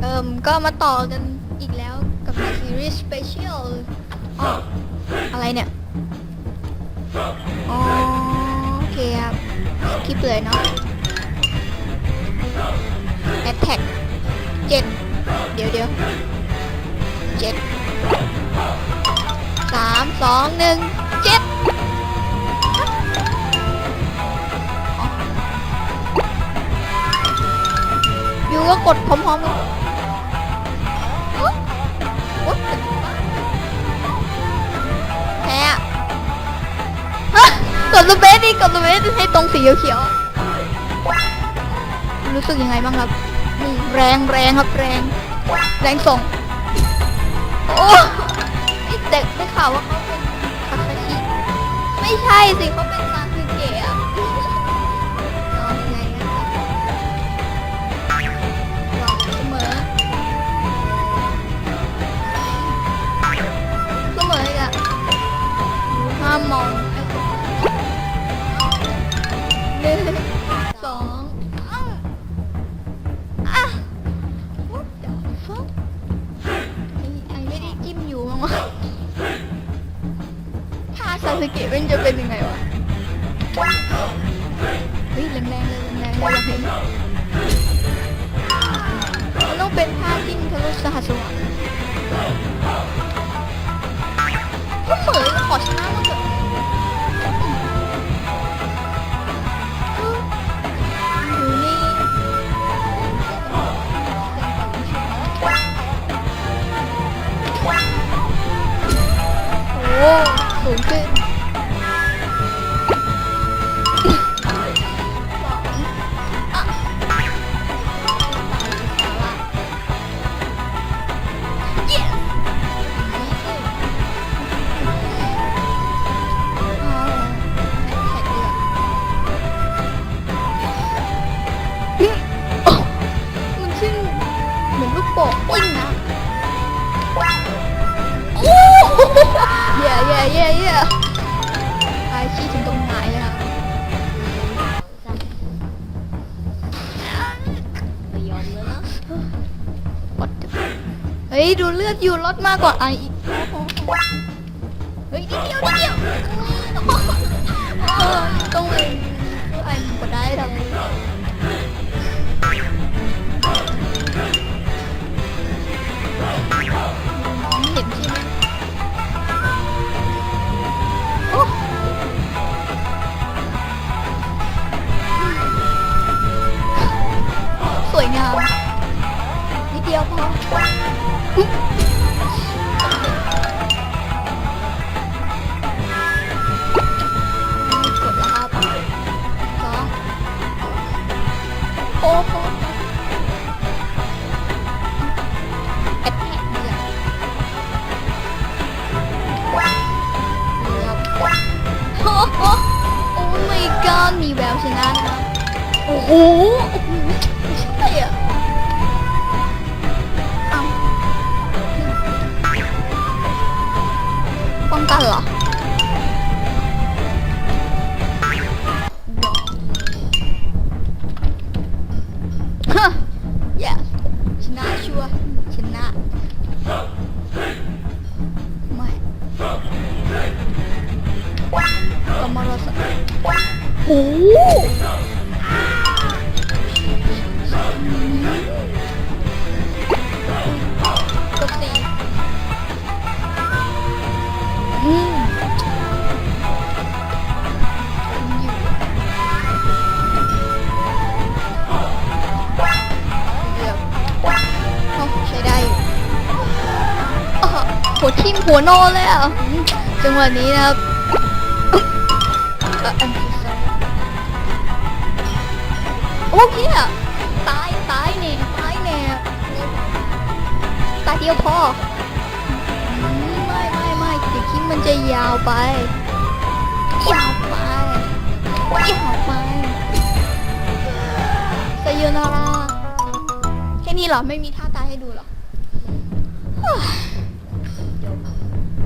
เอิมก็มาต่อกันอีกแล้วกับซีรีส์สเปเชียลอ๋ออะไรเนี่ย อ๋อ โอเคครับคลิปเลยเนาะแอตแทกเจ็ดเดี๋ยวเดี๋ยวเจ็ดสามสองหนึ่งเจ็ดอยู่ก็กดพร้อมๆกัน กดสเบสดิกดสเบสให้ตรงสีเขียวๆรู้สึกยังไงบ้างครับนี่แรงแรงครับแรง แรงส่ง โอ้ไอ้เด็กได้ข่าวว่าเขาเป็นคาคาชิไม่ใช่สิเขาเป็นซานสึเกะ สึเกะมันจะเป็นยังไงวะ เฮ้ยแรงๆเลยแรงๆเลยอยากเห็นมันต้องเป็นท่าจิ้มทะลุสหัสวรรค์ก็เหมือนขอช้ามาเถอะอยู่นี่ ฮ้ยดูเลือดอยู่ลดมากกว่าไออีกเฮ้ยนิดเดียวนิดเดียวเออต้องเลยไอมันก็ได้ทำ โอ้โหแอดแท็กนี่แหละโอ้โหโอ้ my god มีแววชนะนะครับโอ้โห โอ้โหกดสี่อืมเดียวโอ้ใช้ได้อยู่อ้อหัวทิ่มหัวนอนเลยอะจังหวะนี้นะครับ อ่ออันที่สองโอ้พี่อะตายตายเนี่ยตายเนี่ยตาเดียวพออืมไม่ไม่ไม่เดี๋ยวคลิปมันจะยาวไปยาวไปยาวไปสยนาราแค่นี้เหรอไม่มีท่าตายให้ดูหรอ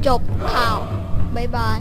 จบข่าว บ๊ายบาย